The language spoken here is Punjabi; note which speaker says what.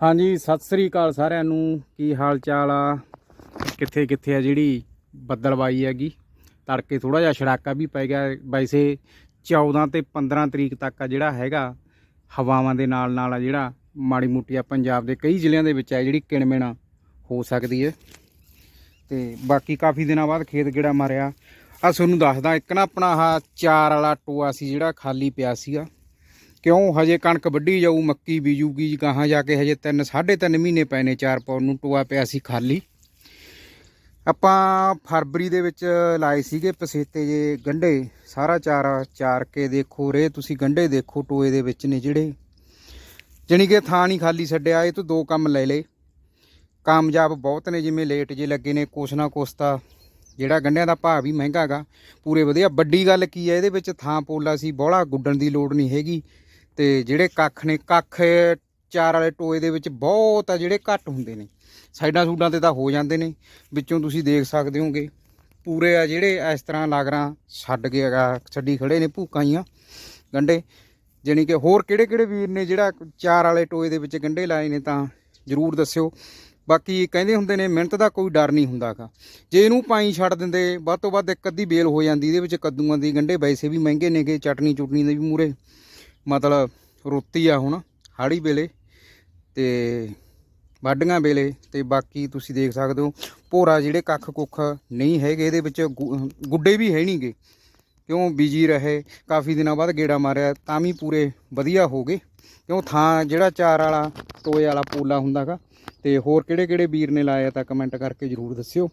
Speaker 1: ਹਾਂਜੀ, ਸਤਿ ਸ੍ਰੀ ਅਕਾਲ ਸਾਰਿਆਂ ਨੂੰ। ਕੀ ਹਾਲ ਚਾਲ ਆ? ਕਿੱਥੇ ਕਿੱਥੇ ਆ ਜਿਹੜੀ ਬੱਦਲਬਾਈ ਹੈਗੀ? ਤੜਕੇ ਥੋੜਾ ਜਿਹਾ ਛੜਾਕਾ ਵੀ ਪੈ ਗਿਆ। ਵੈਸੇ 14 ਤੇ 15 ਤਰੀਕ ਤੱਕ ਆ ਜਿਹੜਾ ਹੈਗਾ, ਹਵਾਵਾਂ ਦੇ ਨਾਲ ਨਾਲ ਆ ਜਿਹੜਾ ਮਾੜੀ ਮੋਟੀ ਆ ਪੰਜਾਬ ਦੇ ਕਈ ਜ਼ਿਲ੍ਹਿਆਂ ਦੇ ਵਿੱਚ ਆ ਜਿਹੜੀ ਕਿਣਮਿਣਾ ਹੋ ਸਕਦੀ ਹੈ ਤੇ ਬਾਕੀ ਕਾਫੀ ਦਿਨਾਂ ਬਾਅਦ ਖੇਤ ਗੇੜਾ ਮਾਰਿਆ। ਆ ਤੁਹਾਨੂੰ ਦੱਸਦਾ, ਇੱਕ ਨਾ ਆਪਣਾ ਆਹ ਚਾਰ ਵਾਲਾ ਟੋਆ ਸੀ ਜਿਹੜਾ ਖਾਲੀ ਪਿਆ ਸੀਗਾ। ਕਿਉਂ? ਹਜੇ ਕਣਕ ਵੱਢੀ ਜਾਊ, ਮੱਕੀ ਬੀਜੂਗੀ, ਗਾਹਾਂ ਜਾ ਕੇ ਹਜੇ 3 3.5 ਮਹੀਨੇ ਪਏ ਨੇ ਚਾਰ ਪੌਣ ਨੂੰ, ਟੋਆ ਪਿਆ ਸੀ ਖਾਲੀ। ਆਪਾਂ ਫਰਵਰੀ ਦੇ ਵਿੱਚ ਲਾਏ ਸੀਗੇ ਪਸੇਤੇ ਜੇ ਗੰਢੇ, ਸਾਰਾ ਚਾਰਾ ਚਾਰ ਕੇ ਦੇਖੋ ਰੇ ਤੁਸੀਂ ਗੰਢੇ ਦੇਖੋ ਟੋਏ ਦੇ ਵਿੱਚ ਨੇ ਜਿਹੜੇ। ਜਾਣੀ ਕਿ ਥਾਂ ਨਹੀਂ ਖਾਲੀ ਛੱਡਿਆ, ਇਹ ਤੋਂ ਦੋ ਕੰਮ ਲੈ ਲਏ। ਕਾਮਯਾਬ ਬਹੁਤ ਨੇ, ਜਿਵੇਂ ਲੇਟ ਜੇ ਲੱਗੇ ਨੇ, ਕੁਛ ਨਾ ਕੁਛ ਤਾਂ ਜਿਹੜਾ ਗੰਢਿਆਂ ਦਾ ਭਾਅ ਵੀ ਮਹਿੰਗਾ ਹੈਗਾ, ਪੂਰੇ ਵਧੀਆ। ਵੱਡੀ ਗੱਲ ਕੀ ਹੈ, ਇਹਦੇ ਵਿੱਚ ਥਾਂ ਪੋਲਾ ਸੀ, ਬੋਲਾ ਗੁੱਡਣ ਦੀ ਲੋੜ ਨਹੀਂ ਹੈਗੀ। ਤੇ ਜਿਹੜੇ ਕੱਖ ਨੇ, ਕੱਖ ਚਾਰ ਵਾਲੇ ਟੋਏ ਦੇ ਵਿੱਚ ਬਹੁਤ ਆ ਜਿਹੜੇ ਘੱਟ ਹੁੰਦੇ ਨੇ। ਸਾਈਡਾਂ ਸੂਡਾਂ ਤੇ ਤਾਂ ਹੋ ਜਾਂਦੇ ਨੇ। ਵਿੱਚੋਂ ਤੁਸੀਂ ਦੇਖ ਸਕਦੇ ਹੋਗੇ, ਪੂਰੇ ਆ ਜਿਹੜੇ ਇਸ ਤਰ੍ਹਾਂ ਲਾਗਰਾਂ ਛੱਡ ਕੇ ਹੈਗਾ ਛੱਡੀ ਖੜੇ ਨੇ ਭੂਕਾਈਆਂ ਗੰਡੇ ਜਾਣੀ ਕਿ ਹੋਰ ਕਿਹੜੇ ਕਿਹੜੇ ਵੀਰ ਨੇ ਜਿਹੜਾ ਚਾਰ ਵਾਲੇ ਟੋਏ ਦੇ ਵਿੱਚ ਗੰਡੇ ਲਾਏ ਨੇ ਤਾਂ ਜਰੂਰ ਦੱਸਿਓ। ਬਾਕੀ ਕਹਿੰਦੇ ਹੁੰਦੇ ਨੇ, ਮਿਹਨਤ ਦਾ ਕੋਈ ਡਰ ਨਹੀਂ ਹੁੰਦਾਗਾ ਜੇ ਇਹਨੂੰ ਪਾਈ ਛੱਡ ਦਿੰਦੇ, ਵੱਧ ਤੋਂ ਵੱਧ ਇੱਕ ਅੱਧੀ ਬੇਲ ਹੋ ਜਾਂਦੀ, ਇਹਦੇ ਵਿੱਚ ਕੱਦੂਆਂ ਦੀ ਗੰਡੇ ਵੈਸੇ ਵੀ ਮਹਿੰਗੇ ਨੇਗੇ ਚਟਨੀ ਚੁਟਨੀ ਦੇ ਵੀ ਮੂਰੇ ਮਤਲਬ ਰੋਤੀ ਆ ਹੁਣ, ਹਾੜੀ ਵੇਲੇ ਤੇ ਵਾਢੀਆਂ ਵੇਲੇ ਤੇ ਬਾਕੀ ਤੁਸੀਂ ਦੇਖ ਸਕਦੇ ਹੋ, ਭੋਰਾ ਜਿਹੜੇ ਕੱਖ ਕੁੱਖ ਨਹੀਂ ਹੈਗੇ ਇਹਦੇ ਵਿੱਚ ਗੁ- ਗੁੱਡੇ ਵੀ ਹੈ ਨਹੀਂਗੇ ਕਿਉਂ ਬਿਜ਼ੀ ਰਹੇ, ਕਾਫੀ ਦਿਨਾਂ ਬਾਅਦ ਗੇੜਾ ਮਾਰਿਆ, ਤਾਂ ਵੀ ਪੂਰੇ ਵਧੀਆ ਹੋ ਗਏ। ਕਿਉਂ ਥਾਂ ਜਿਹੜਾ ਚਾਰ ਵਾਲਾ, ਟੋਏ ਵਾਲਾ ਪੋਲਾ ਹੁੰਦਾਗਾ, ਤੇ ਹੋਰ ਕਿਹੜੇ ਕਿਹੜੇ ਵੀਰ ਨੇ ਲਾਇਆ ਤਾਂ ਕਮੈਂਟ ਕਰਕੇ ਜਰੂਰ ਦੱਸਿਓ।